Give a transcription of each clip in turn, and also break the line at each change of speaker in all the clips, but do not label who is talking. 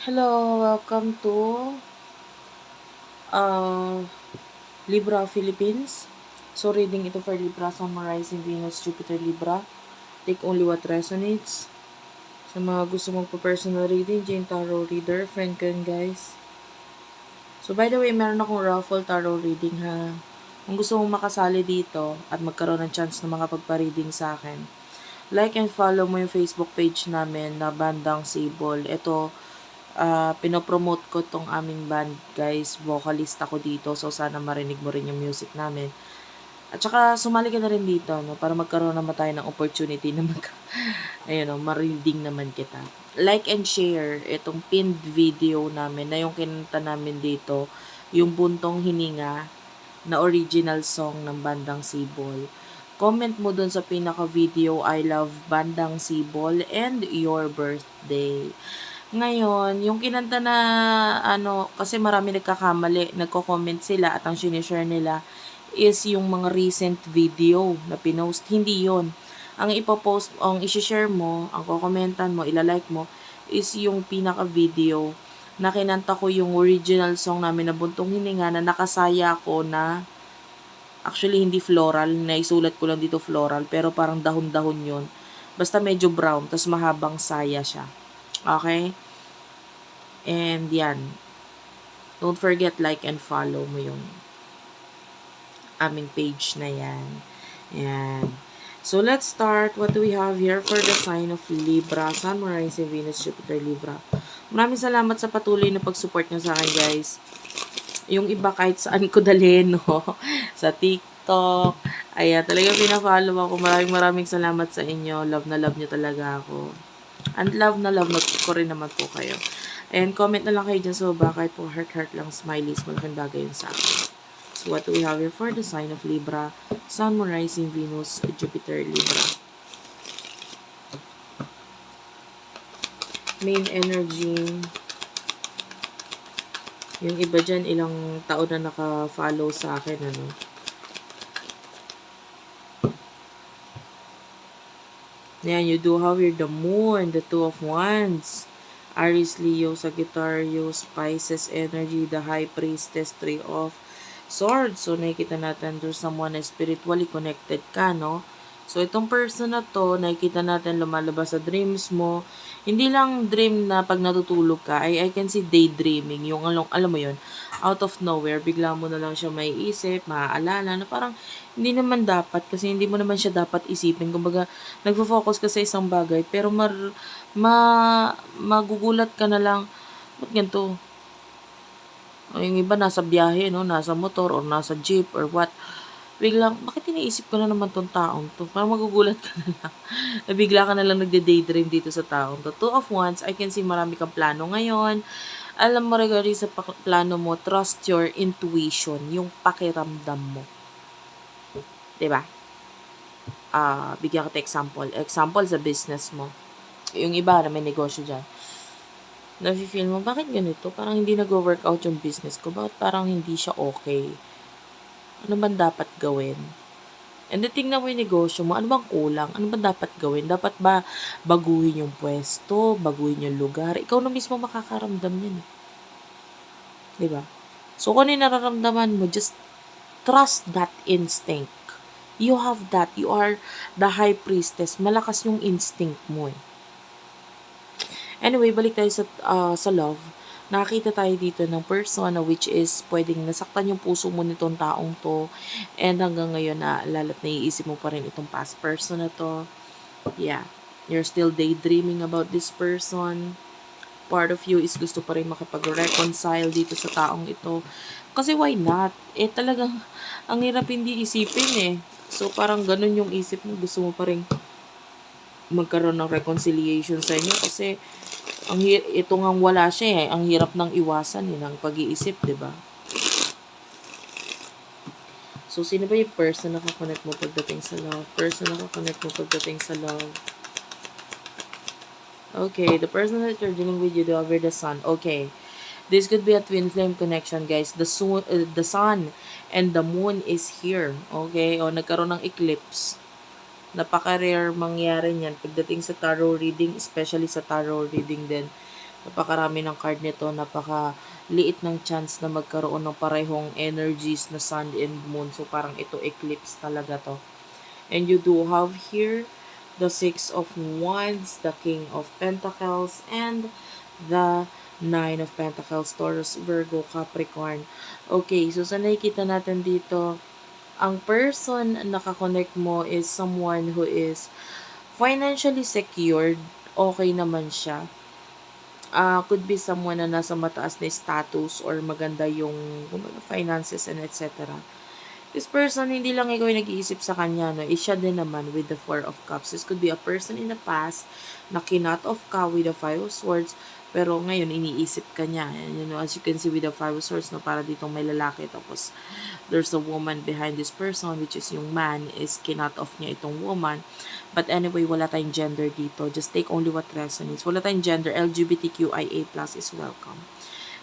Hello, welcome to uh, Libra Philippines. So, reading ito for Libra, Sun, Rising, Venus, Jupiter, Libra. Take only what resonates. Sa mga gusto magpa-personal reading, Jane Tarot Reader, friend guys. So, by the way, meron akong raffle tarot reading, ha. Kung gusto mong makasali dito at magkaroon ng chance na makapagpa-reading sa akin, like and follow mo yung Facebook page namin na Bandang Sable. Ito, uh, pinopromote ko tong aming band, guys. Vocalist ako dito, so sana marinig mo rin yung music namin. At saka, sumali ka na rin dito, no, para magkaroon naman tayo ng opportunity na mag, ayun, no, ma-reading naman kita. Like and share itong pinned video namin na yung kinanta namin dito, yung Buntong Hininga na original song ng Bandang Sibol. Comment mo dun sa pinaka-video, I love Bandang Sibol and your birthday. Ngayon, yung kinanta na ano, kasi marami nagkakamali, nagko-comment sila at ang sinishare nila is yung mga recent video na pinost. Hindi yon Ang ipopost, ang isi-share mo, ang kokomentan mo, ilalike mo, is yung pinaka-video na kinanta ko yung original song namin na Buntong Hininga na nakasaya ko na actually hindi floral, naisulat ko lang dito floral, pero parang dahon-dahon yun. Basta medyo brown, tapos mahabang saya siya. Okay? And yan. Don't forget like and follow mo yung aming page na yan. Yan. So, let's start. What do we have here for the sign of Libra? Sun, Rising, Venus, Jupiter, Libra. Maraming salamat sa patuloy na pag-support nyo sa akin, guys. Yung iba kahit saan ko dalhin, no? sa TikTok. Ayan, talaga pina-follow ako. Maraming maraming salamat sa inyo. Love na love nyo talaga ako. And love na love na ko rin naman po kayo. And comment na lang kayo dyan sa baba. Kahit po heart-heart lang, smileys. Malaking bagay yun sa akin. So, what do we have here for the sign of Libra? Sun, Moon, Rising, Venus, Jupiter, Libra. Main energy. Yung iba dyan, ilang taon na naka-follow sa akin, ano. Yan, you do have here the Moon, the Two of Wands. Aries, Leo, Sagittarius, Pisces energy, the High Priestess, Three of sword. So, nakikita natin there's someone na spiritually connected ka, no? So, itong person na to, nakikita natin lumalabas sa dreams mo. Hindi lang dream na pag natutulog ka, I, I can see daydreaming. Yung alam, alam mo yon out of nowhere, bigla mo na lang siya may isip, maaalala, na parang hindi naman dapat, kasi hindi mo naman siya dapat isipin. Kumbaga, nagfo-focus ka sa isang bagay, pero mar, ma, magugulat ka na lang, ba't ganito? Yung iba nasa biyahe, no? Nasa motor or nasa jeep or what. Biglang, bakit iniisip ko na naman tong taong to? Parang magugulat ka na lang. Bigla ka na lang nagde-daydream dito sa taong to. Two of Wands, I can see marami kang plano ngayon. Alam mo, regarding sa plano mo, trust your intuition, yung pakiramdam mo. ba? Diba? Uh, bigyan kita example. Example sa business mo. Yung iba na may negosyo dyan nafe-feel mo, bakit ganito? Parang hindi nag-work out yung business ko. Bakit parang hindi siya okay? Ano man dapat gawin? And then, tingnan mo yung negosyo mo. Ano bang kulang? Ano ba dapat gawin? Dapat ba baguhin yung pwesto? Baguhin yung lugar? Ikaw na mismo makakaramdam yan. Eh. Diba? So, kung ano yung nararamdaman mo, just trust that instinct. You have that. You are the high priestess. Malakas yung instinct mo eh. Anyway, balik tayo sa, uh, sa love. Nakakita tayo dito ng person na which is pwedeng nasaktan yung puso mo nitong taong to. And hanggang ngayon, naalala at naiisip mo pa rin itong past person na to. Yeah. You're still daydreaming about this person. Part of you is gusto pa rin makapag-reconcile dito sa taong ito. Kasi why not? Eh talagang, ang hirap hindi isipin eh. So parang ganun yung isip mo. Gusto mo pa rin magkaroon ng reconciliation sa inyo kasi ang ito nga wala siya eh. Ang hirap nang iwasan eh, ng pag-iisip, di ba? So, sino ba yung person na kakonect mo pagdating sa love? Person na kakonect mo pagdating sa love? Okay, the person that you're dealing with, you do over the sun. Okay. This could be a twin flame connection, guys. The sun, uh, the sun and the moon is here. Okay? O, nagkaroon ng eclipse napaka-rare mangyari niyan pagdating sa tarot reading, especially sa tarot reading din Napakarami ng card nito, napaka liit ng chance na magkaroon ng parehong energies na sun and moon. So parang ito eclipse talaga to. And you do have here the Six of Wands, the King of Pentacles, and the Nine of Pentacles, Taurus, Virgo, Capricorn. Okay, so sa nakikita natin dito, ang person na nakakonect mo is someone who is financially secured. Okay naman siya. Uh, could be someone na nasa mataas na status or maganda yung finances and etc. This person, hindi lang ikaw yung nag-iisip sa kanya, no? Is siya din naman with the Four of Cups. This could be a person in the past na kinot of ka with the Five of Swords, pero ngayon iniisip ka niya. And, you know, as you can see with the Five Swords, no, para ditong may lalaki, tapos there's a woman behind this person, which is yung man, is kinot off niya itong woman. But anyway, wala tayong gender dito. Just take only what resonates. Wala tayong gender. LGBTQIA plus is welcome.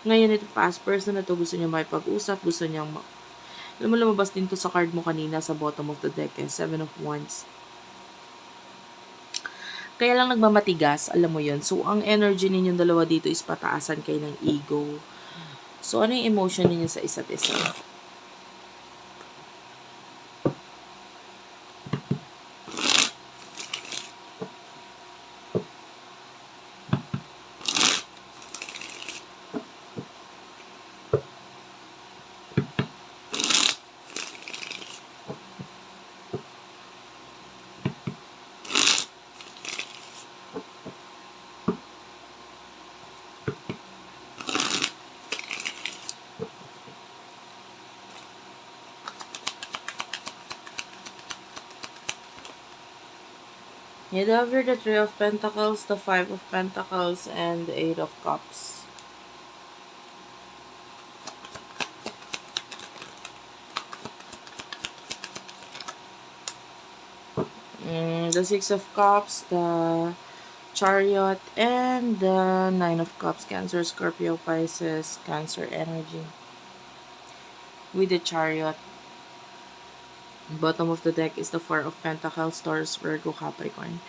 Ngayon, ito past person na to, gusto niya makipag-usap, gusto niyang alam mo, lumabas din to sa card mo kanina sa bottom of the deck eh. Seven of Wands. Kaya lang nagmamatigas, alam mo yon So, ang energy ninyong dalawa dito is pataasan kayo ng ego. So, ano yung emotion ninyo sa isa't isa? You have here the Three of Pentacles, the Five of Pentacles, and the Eight of Cups. Mm, the Six of Cups, the Chariot, and the Nine of Cups. Cancer, Scorpio, Pisces, Cancer energy. With the Chariot. Bottom of the deck is the Four of Pentacles, Taurus, Virgo, Capricorn.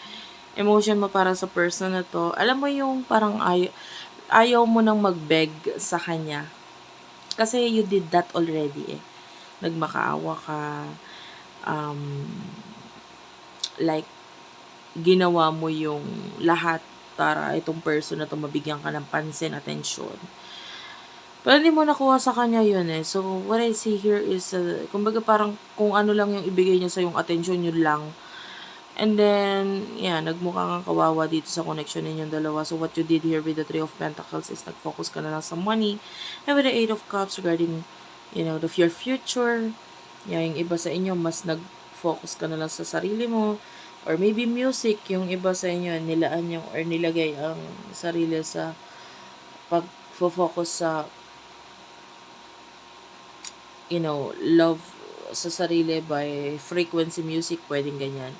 Emotion mo para sa person na to. Alam mo yung parang ay ayaw mo nang mag-beg sa kanya. Kasi you did that already eh. Nagmakaawa ka. Um, like, ginawa mo yung lahat para itong person na to mabigyan ka ng pansin, atensyon. Pero hindi mo nakuha sa kanya yun eh. So, what I see here is, uh, kumbaga parang kung ano lang yung ibigay niya sa yung atensyon, yun lang. And then, yeah, nagmukha kang kawawa dito sa connection ninyong dalawa. So, what you did here with the Three of Pentacles is nag-focus ka na lang sa money. And with the Eight of Cups regarding, you know, the your future. Yeah, yung iba sa inyo, mas nag-focus ka na lang sa sarili mo. Or maybe music, yung iba sa inyo, nilaan yung, or nilagay ang sarili sa pag-focus sa you know, love sa sarili by frequency music, pwedeng ganyan.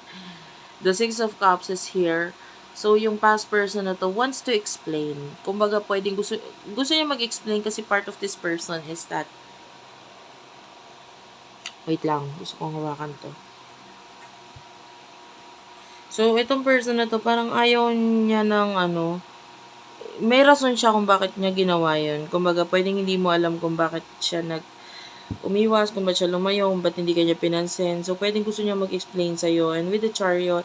The Six of Cups is here. So, yung past person na to wants to explain. Kumbaga, pwedeng gusto, gusto niya mag-explain kasi part of this person is that Wait lang, gusto kong hawakan to. So, itong person na to, parang ayaw niya ng ano, may rason siya kung bakit niya ginawa yun. Kumbaga, pwedeng hindi mo alam kung bakit siya nag umiwas, kung ba't siya lumayo, kung ba't hindi kanya pinansin. So, pwedeng gusto niya mag-explain sa'yo. And with the chariot,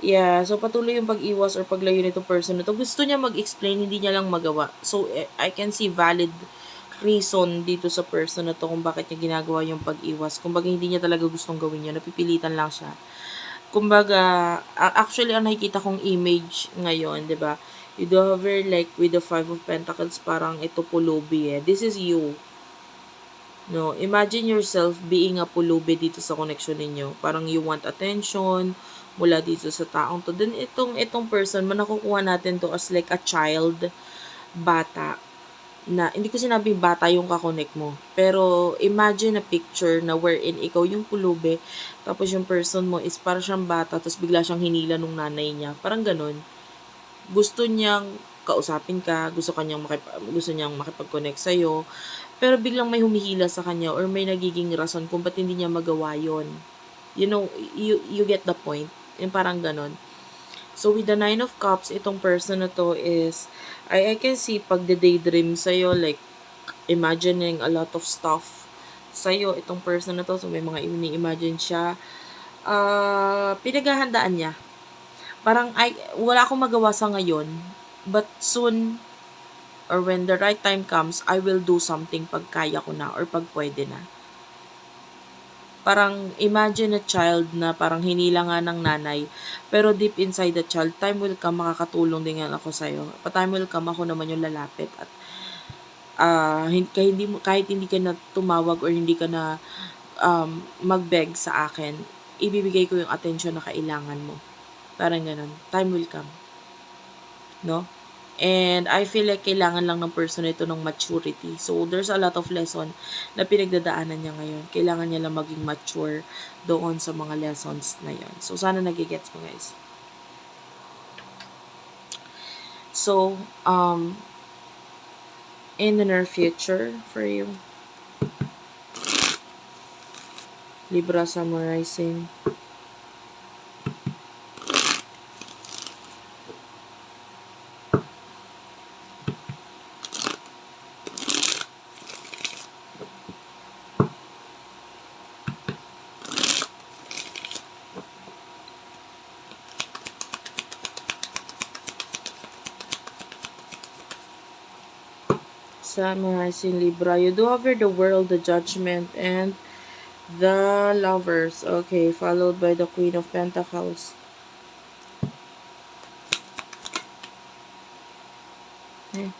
yeah, so patuloy yung pag-iwas or paglayo nito person na to. Gusto niya mag-explain, hindi niya lang magawa. So, eh, I can see valid reason dito sa person na to kung bakit niya ginagawa yung pag-iwas. Kumbaga, hindi niya talaga gustong gawin yun. Napipilitan lang siya. Kumbaga, actually, ang nakikita kong image ngayon, di ba? You do have very like with the Five of Pentacles, parang ito pulubi eh. This is you No, imagine yourself being a pulubi dito sa connection ninyo. Parang you want attention mula dito sa taong to. Then itong itong person, manakukuha natin to as like a child, bata na hindi ko sinabi bata yung kakonek mo. Pero imagine a picture na wherein ikaw yung pulubi, tapos yung person mo is para siyang bata, tapos bigla siyang hinila nung nanay niya. Parang ganun. Gusto niyang kausapin ka, gusto kanyang makip gusto niyang makipag-connect sa iyo pero biglang may humihila sa kanya or may nagiging rason kung ba't hindi niya magawa yon You know, you, you get the point. Yung parang ganon. So, with the Nine of Cups, itong person na to is, I, I can see pag daydream sa'yo, like, imagining a lot of stuff sa'yo, itong person na to. So, may mga ini-imagine siya. Ah, pinaghahandaan niya. Parang, I, wala akong magawa sa ngayon, but soon, or when the right time comes, I will do something pag kaya ko na, or pag pwede na parang imagine a child na parang hinila nga ng nanay, pero deep inside the child, time will come, makakatulong din yan ako sa'yo. Pa time will come, ako naman yung lalapit at ah kahit hindi kahit hindi ka na tumawag or hindi ka na um, mag-beg sa akin, ibibigay ko yung attention na kailangan mo. Parang ganun. Time will come. No? And I feel like kailangan lang ng person ito ng maturity. So, there's a lot of lesson na pinagdadaanan niya ngayon. Kailangan niya lang maging mature doon sa mga lessons na yan. So, sana nagigets mo guys. So, um, in the near future for you, Libra summarizing. Summarizing Libra. You do over the world, the judgment, and the lovers. Okay, followed by the Queen of Pentacles. Okay.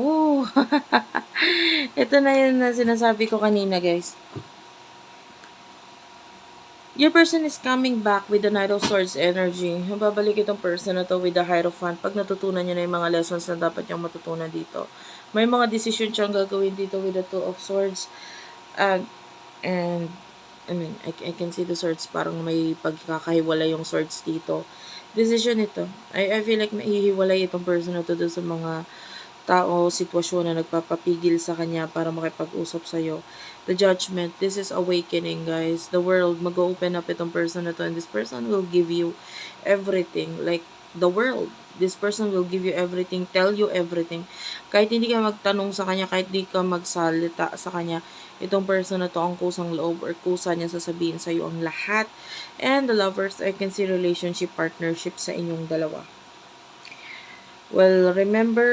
Oh, ito na yun na sinasabi ko kanina, guys. Your person is coming back with the Knight of Swords energy. Babalik itong person na to with the Hierophant pag natutunan niya na yung mga lessons na dapat niyang matutunan dito. May mga decision siyang gagawin dito with the Two of Swords. Uh, and, I mean, I, I can see the swords parang may pagkakahiwala yung swords dito. Decision ito. I, I feel like mahihiwalay itong person na to sa mga tao, sitwasyon na nagpapapigil sa kanya para makipag-usap sa'yo. The judgment, this is awakening, guys. The world, mag-open up itong person na to and this person will give you everything. Like, the world. This person will give you everything, tell you everything. Kahit hindi ka magtanong sa kanya, kahit hindi ka magsalita sa kanya, itong person na to ang kusang loob or kusa niya sasabihin sa iyo ang lahat. And the lovers, I can see relationship, partnership sa inyong dalawa. Well, remember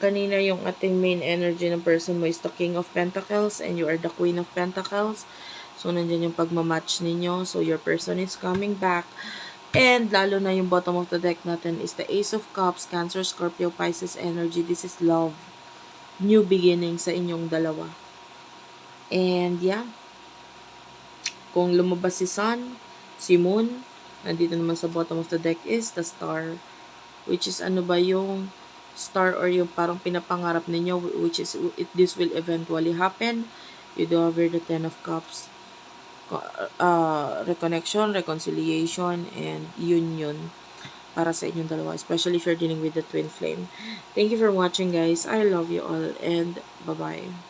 kanina yung ating main energy ng person mo is the King of Pentacles and you are the Queen of Pentacles. So, nandyan yung pagmamatch ninyo. So, your person is coming back. And, lalo na yung bottom of the deck natin is the Ace of Cups, Cancer, Scorpio, Pisces energy. This is love. New beginning sa inyong dalawa. And, yeah. Kung lumabas si Sun, si Moon, nandito naman sa bottom of the deck is the Star which is ano ba yung star or yung parang pinapangarap ninyo which is it, this will eventually happen. You do have the ten of cups uh, reconnection reconciliation and union para sa inyong dalawa especially if you're dealing with the twin flame. Thank you for watching guys. I love you all and bye bye